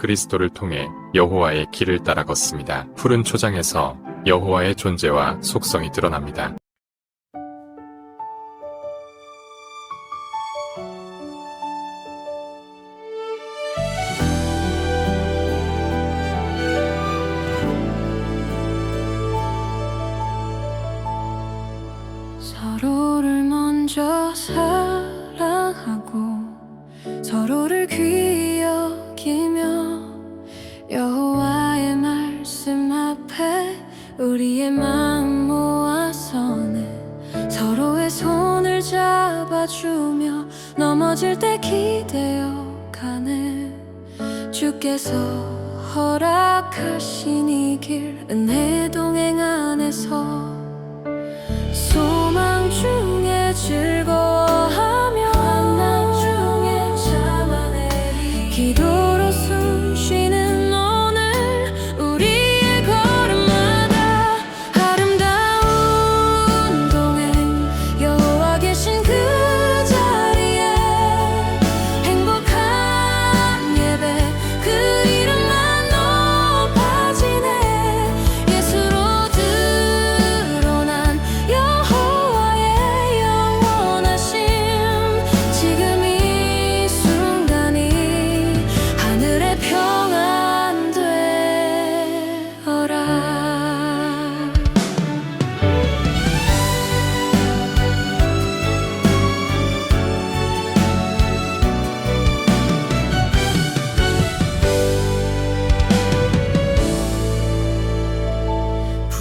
그리스도를 통해 여호와의 길을 따라 걷습니다. 푸른 초장에서 여호와의 존재와 속성이 드러납니다. 서로를 먼저 사 여호와의 말씀 앞에 우리의 마음 모아서는 서로의 손을 잡아주며 넘어질 때 기대어 가네. 주께서 허락하신 이 길 은혜 동행 안에서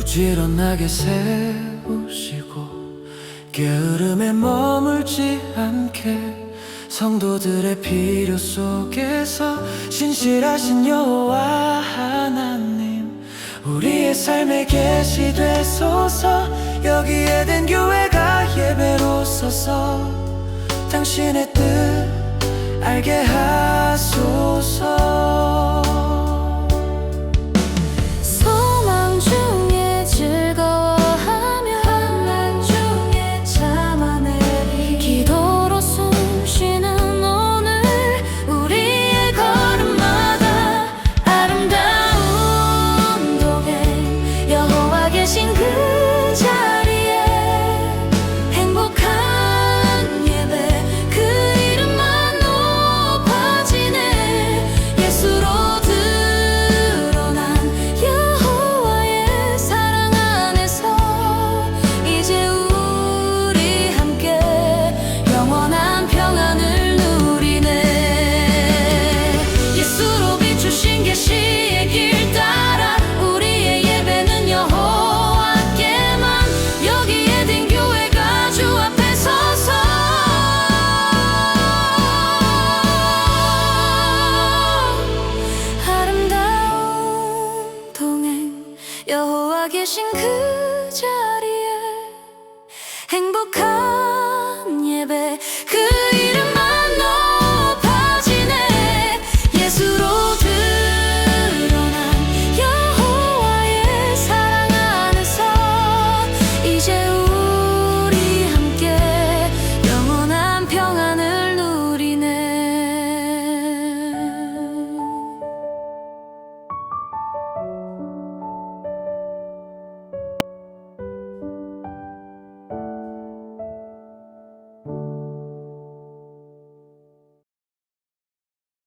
부지런하게 세우시고 게으름에 머물지 않게 성도들의 필요 속에서 신실하신 여호와 하나님 우리의 삶에 계시되소서. 여기에 된 교회가 예배로 서서 당신의 뜻 알게 하소서 행복한